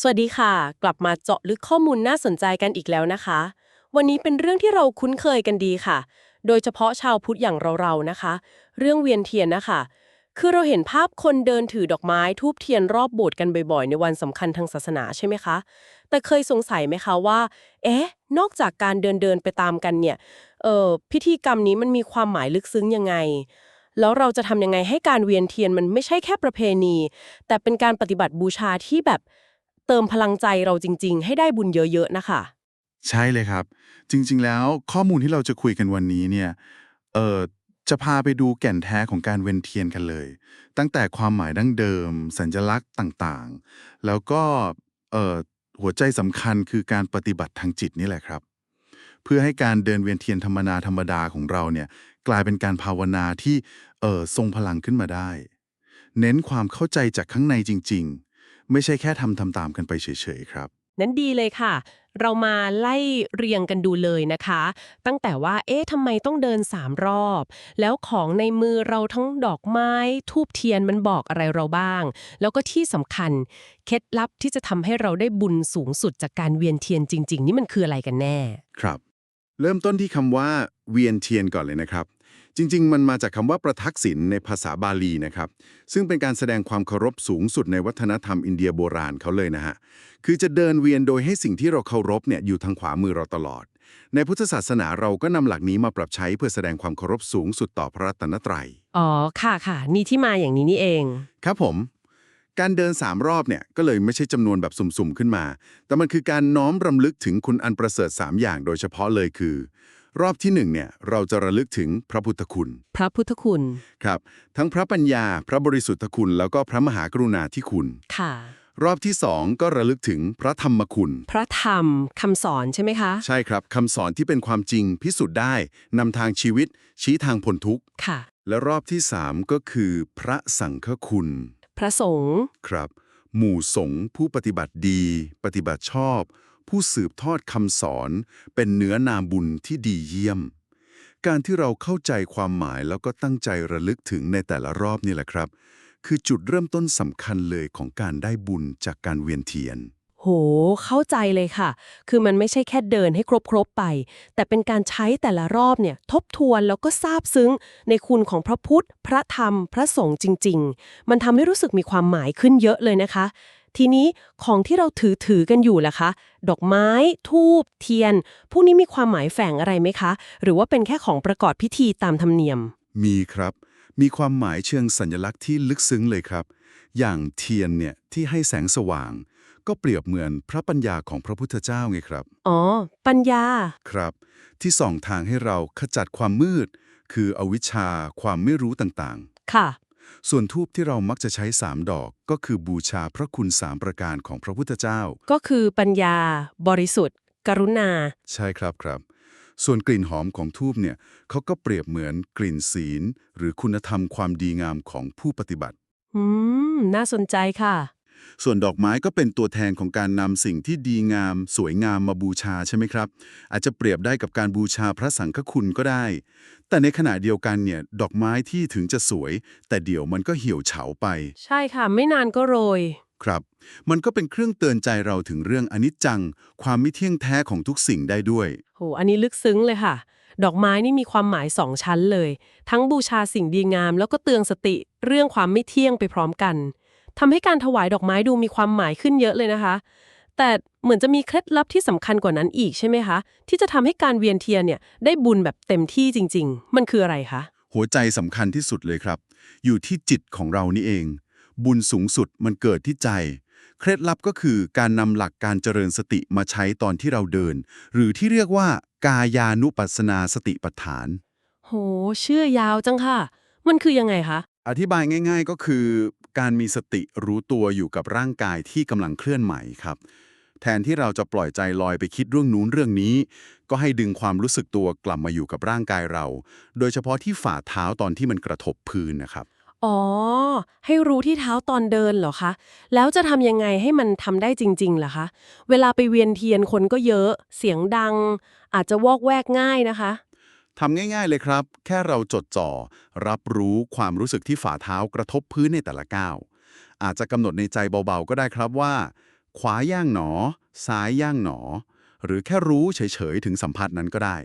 สวัสดีค่ะ กลับมาเจาะลึกข้อมูลน่าสนใจกันอีกแล้วนะคะ วันนี้เป็นเรื่องที่เราคุ้นเคยกันดีค่ะ โดยเฉพาะชาวพุทธอย่างเราๆนะคะ เรื่องเวียนเทียนนะคะ คือเราเห็นภาพคนเดินถือดอกไม้ทูบเทียนรอบโบสถ์กันบ่อยๆ ในวันสำคัญทางศาสนาใช่ไหมคะ แต่เคยสงสัยไหมคะว่า เอ๊ะ นอกจากการเดินเดินๆไปตามกันเนี่ยเอ่อพิธีกรรมนี้มันมีความหมายลึกซึ้งยังไงแล้วเราจะทำยังไงให้การเวียนเทียนมันไม่ใช่แค่ประเพณี แต่เป็นการปฏิบัติบูชาที่แบบ เติมพลังใจเราจริง ๆ ให้ได้บุญเยอะ ๆ นะคะ ใช่เลยครับ จริง ๆ แล้วข้อมูลที่เราจะคุยกันวันนี้เนี่ยเออจะพาไปดูแก่นแท้ของการเวียนเทียนกันเลย ตั้งแต่ความหมายดั้งเดิม สัญลักษณ์ต่างๆ แล้วก็เออหัวใจสำคัญคือการปฏิบัติทางจิตนี่แหละครับ เพื่อให้การเดินเวียนเทียนธรรมนาธรรมดาของเราเนี่ยกลายเป็นการภาวนาที่เออทรงพลังขึ้นมาได้ เน้นความเข้าใจจากข้างในจริงๆ ไม่ใช่แค่ทำทำตามกันไปเฉยๆครับ นั้นดีเลยค่ะ เรามาไล่เรียงกันดูเลยนะคะ ตั้งแต่ว่า เอ๊ะทำไมต้องเดินสามรอบ แล้วของในมือเราทั้งดอกไม้ ทูบเทียนมันบอกอะไรเราบ้าง แล้วก็ที่สำคัญ เคล็ดลับที่จะทำให้เราได้บุญสูงสุดจากการเวียนเทียนจริง ๆ นี่มันคืออะไรกันแน่ ครับ เริ่มต้นที่คำว่าเวียนเทียนก่อนเลยนะครับ จริง ๆ มันมาจากคำว่าประทักษิณในภาษาบาลีนะครับ ซึ่งเป็นการแสดงความเคารพสูงสุดในวัฒนธรรมอินเดียโบราณเขาเลยนะฮะ คือจะเดินเวียนโดยให้สิ่งที่เราเคารพเนี่ยอยู่ทางขวามือเราตลอด ในพุทธศาสนาเราก็นำหลักนี้มาปรับใช้เพื่อแสดงความเคารพสูงสุดต่อพระรัตนตรัย อ๋อ ค่ะค่ะ นี่ที่มาอย่างนี้นี่เอง ครับผม การเดินสามรอบเนี่ยก็เลยไม่ใช่จำนวนแบบสุ่มๆขึ้นมา แต่มันคือการน้อมรำลึกถึงคุณอันประเสริฐสามอย่างโดยเฉพาะเลยคือ รอบที่หนึ่งเนี่ยเราจะระลึกถึงพระพุทธคุณ พระพุทธคุณ ครับ ทั้งพระปัญญา พระบริสุทธคุณ แล้วก็พระมหากรุณาธิคุณ ค่ะ รอบที่สองก็ระลึกถึงพระธรรมคุณ พระธรรมคำสอนใช่ไหมคะ ใช่ครับคำสอนที่เป็นความจริงพิสูจน์ได้นำทางชีวิต ชี้ทางพ้นทุกข์ ค่ะ และรอบที่สามก็คือพระสังฆคุณ พระสงฆ์ ครับ หมู่สงฆ์ผู้ปฏิบัติดี ปฏิบัติชอบ ผู้สืบทอดคำสอน เป็นเนื้อนาบุญที่ดีเยี่ยม การที่เราเข้าใจความหมายแล้วก็ตั้งใจระลึกถึงในแต่ละรอบนี่แหละครับ คือจุดเริ่มต้นสำคัญเลยของการได้บุญจากการเวียนเทียน โห เข้าใจเลยค่ะ คือมันไม่ใช่แค่เดินให้ครบๆไป แต่เป็นการใช้แต่ละรอบเนี่ยทบทวนแล้วก็ซาบซึ้ง ในคุณของพระพุทธ พระธรรม พระสงฆ์จริง ๆ มันทำให้รู้สึกมีความหมายขึ้นเยอะเลยนะคะ ทีนี้ของที่เราถือถือกันอยู่ล่ะคะ ดอกไม้ ทูบเทียน พวกนี้มีความหมายแฝงอะไรไหมคะ หรือว่าเป็นแค่ของประกอบพิธีตามธรรมเนียม มีครับ มีความหมายเชิงสัญลักษณ์ที่ลึกซึ้งเลยครับ อย่างเทียนเนี่ยที่ให้แสงสว่าง ก็เปรียบเหมือนพระปัญญาของพระพุทธเจ้าไงครับ อ๋อ ปัญญา ครับ ที่ส่องทางให้เราขจัดความมืด คืออวิชชาความไม่รู้ต่างค่ะๆ ส่วนทูบที่เรามักจะใช้สามดอกก็คือบูชาพระคุณสามประการของพระพุทธเจ้า ก็คือปัญญา บริสุทธิ์ กรุณา ใช่ครับครับ ส่วนกลิ่นหอมของทูบเนี่ยเขาก็เปรียบเหมือนกลิ่นศีล หรือคุณธรรมความดีงามของผู้ปฏิบัติ อืม น่าสนใจค่ะ ส่วนดอกไม้ก็เป็นตัวแทนของการนำสิ่งที่ดีงาม สวยงามมาบูชาใช่ไหมครับ อาจจะเปรียบได้กับการบูชาพระสังฆคุณก็ได้ แต่ในขณะเดียวกันเนี่ยดอกไม้ที่ถึงจะสวย แต่เดี๋ยวมันก็เหี่ยวเฉาไป ใช่ค่ะ ไม่นานก็โรย ครับ มันก็เป็นเครื่องเตือนใจเราถึงเรื่องอนิจจัง ความไม่เที่ยงแท้ของทุกสิ่งได้ด้วย โห อันนี้ลึกซึ้งเลยค่ะ ดอกไม้นี่มีความหมายสองชั้นเลย ทั้งบูชาสิ่งดีงาม แล้วก็เตือนสติเรื่องความไม่เที่ยงไปพร้อมกัน ทำให้การถวายดอกไม้ดูมีความหมายขึ้นเยอะเลยนะคะ แต่เหมือนจะมีเคล็ดลับที่สำคัญกว่านั้นอีกใช่ไหมคะ ที่จะทำให้การเวียนเทียนเนี่ยได้บุญแบบเต็มที่จริง ๆ มันคืออะไรคะ หัวใจสำคัญที่สุดเลยครับ อยู่ที่จิตของเรานี่เอง บุญสูงสุดมันเกิดที่ใจ เคล็ดลับก็คือการนำหลักการเจริญสติมาใช้ตอนที่เราเดิน หรือที่เรียกว่ากายานุปัสสนาสติปัฏฐาน โห เชื่อยาวจังค่ะ มันคือยังไงคะ อธิบายง่าย ๆ ก็คือ การมีสติรู้ตัวอยู่กับร่างกายที่กำลังเคลื่อนไหวครับ แทนที่เราจะปล่อยใจลอยไปคิดเรื่องนู้นเรื่องนี้ ก็ให้ดึงความรู้สึกตัวกลับมาอยู่กับร่างกายเรา โดยเฉพาะที่ฝ่าเท้าตอนที่มันกระทบพื้นนะครับ อ๋อ ให้รู้ที่เท้าตอนเดินเหรอคะ แล้วจะทำยังไงให้มันทำได้จริงๆล่ะคะ เวลาไปเวียนเทียนคนก็เยอะ เสียงดัง อาจจะวอกแวกง่ายนะคะ ทำง่าย ๆ เลยครับ แค่เราจดจ่อ รับรู้ความรู้สึกที่ฝ่าเท้ากระทบพื้นในแต่ละก้าว อาจจะกำหนดในใจเบาๆ ก็ได้ครับว่า ขวาย่างหนอ ซ้ายย่างหนอ หรือแค่รู้เฉยๆ ถึงสัมผัสนั้นก็ได้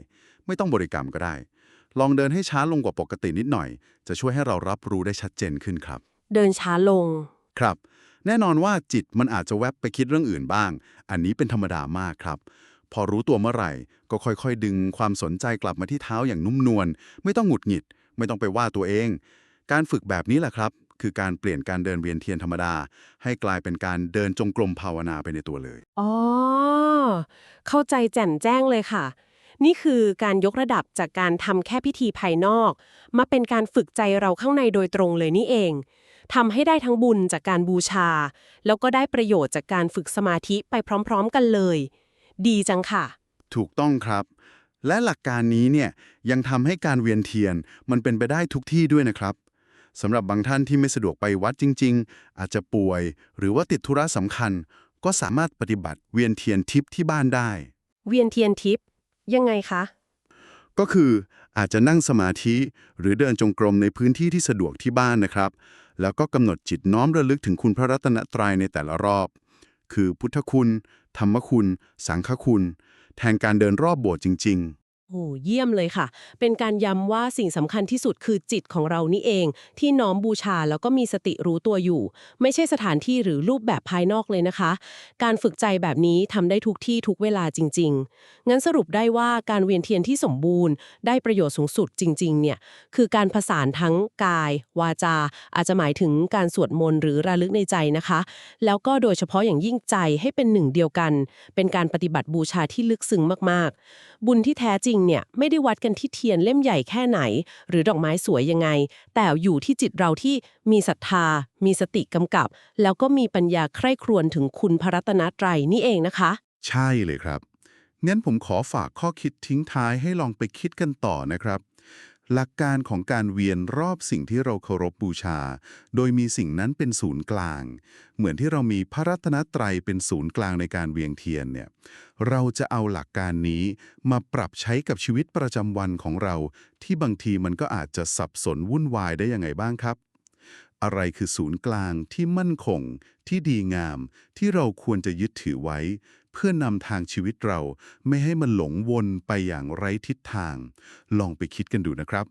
ไม่ต้องบริกรรมก็ได้ ลองเดินให้ช้าลงกว่าปกตินิดหน่อย จะช่วยให้เรารับรู้ได้ชัดเจนขึ้นครับ เดินช้าลง ครับ แน่นอนว่าจิตมันอาจจะแวบไปคิดเรื่องอื่นบ้าง อันนี้เป็นธรรมดามากครับ พอรู้ตัวเมื่อไหร่ ก็ค่อยๆ ดึงความสนใจกลับมาที่เท้าอย่างนุ่มนวลไม่ต้องหงุดหงิด ไม่ต้องไปว่าตัวเอง การฝึกแบบนี้แหละครับ คือการเปลี่ยนการเดินเวียนเทียนธรรมดา ให้กลายเป็นการเดินจงกรมภาวนาไปในตัวเลยอ๋อเข้าใจแจ่มแจ้งเลยค่ะ นี่คือการยกระดับจากการทำแค่พิธีภายนอก มาเป็นการฝึกใจเราข้างในโดยตรงเลยนี่เองทำให้ได้ทั้งบุญจากการบูชา แล้วก็ได้ประโยชน์จากการฝึกสมาธิไปพร้อม ๆ กันเลย ดีจังค่ะ ถูกต้องครับ และหลักการนี้เนี่ยยังทำให้การเวียนเทียนมันเป็นไปได้ทุกที่ด้วยนะครับสำหรับบางท่านที่ไม่สะดวกไปวัดจริง ๆ อาจจะป่วย หรือว่าติดธุระสำคัญ ก็สามารถปฏิบัติเวียนเทียนทิพย์ที่บ้านได้ เวียนเทียนทิพย์ยังไงคะ ก็คืออาจจะนั่งสมาธิหรือเดินจงกรมในพื้นที่ที่สะดวกที่บ้านนะครับ แล้วก็กำหนดจิตน้อมระลึกถึงคุณพระรัตนตรัยในแต่ละรอบ คือพุทธคุณ ธรรมคุณ สังฆคุณ แทนการเดินรอบโบสถ์จริง ๆ โอ้เยี่ยมเลยค่ะ เป็นการย้ำว่าสิ่งสำคัญที่สุดคือจิตของเรานี่เอง ที่น้อมบูชาแล้วก็มีสติรู้ตัวอยู่ ไม่ใช่สถานที่หรือรูปแบบภายนอกเลยนะคะ การฝึกใจแบบนี้ทำได้ทุกที่ทุกเวลาจริง ๆ งั้นสรุปได้ว่าการเวียนเทียนที่สมบูรณ์ ได้ประโยชน์สูงสุดจริง ๆ เนี่ย คือการผสานทั้งกาย วาจา อาจจะหมายถึงการสวดมนต์หรือระลึกในใจนะคะ แล้วก็โดยเฉพาะอย่างยิ่งใจให้เป็นหนึ่งเดียวกัน เป็นการปฏิบัติบูชาที่ลึกซึ้งมาก ๆ บุญที่แท้จริงเนี่ยไม่ได้วัดกันที่เทียนเล่มใหญ่แค่ไหน หรือดอกไม้สวยยังไง แต่อยู่ที่จิตเราที่มีศรัทธา มีสติกำกับ แล้วก็มีปัญญาใคร่ครวญถึงคุณพระรัตนตรัยนี่เองนะคะ ใช่เลยครับงั้นผมขอฝากข้อคิดทิ้งท้ายให้ลองไปคิดกันต่อนะครับ หลักการของการเวียนรอบสิ่งที่เราเคารพบูชา โดยมีสิ่งนั้นเป็นศูนย์กลาง เหมือนที่เรามีพระรัตนตรัยเป็นศูนย์กลางในการเวียงเทียนเนี่ย เราจะเอาหลักการนี้มาปรับใช้กับชีวิตประจำวันของเรา ที่บางทีมันก็อาจจะสับสนวุ่นวายได้ยังไงบ้างครับ อะไรคือศูนย์กลางที่มั่นคง ที่ดีงาม ที่เราควรจะยึดถือไว้ เพื่อนำทางชีวิตเราไม่ให้มันหลงวนไปอย่างไร้ทิศทาง ลองไปคิดกันดูนะครับ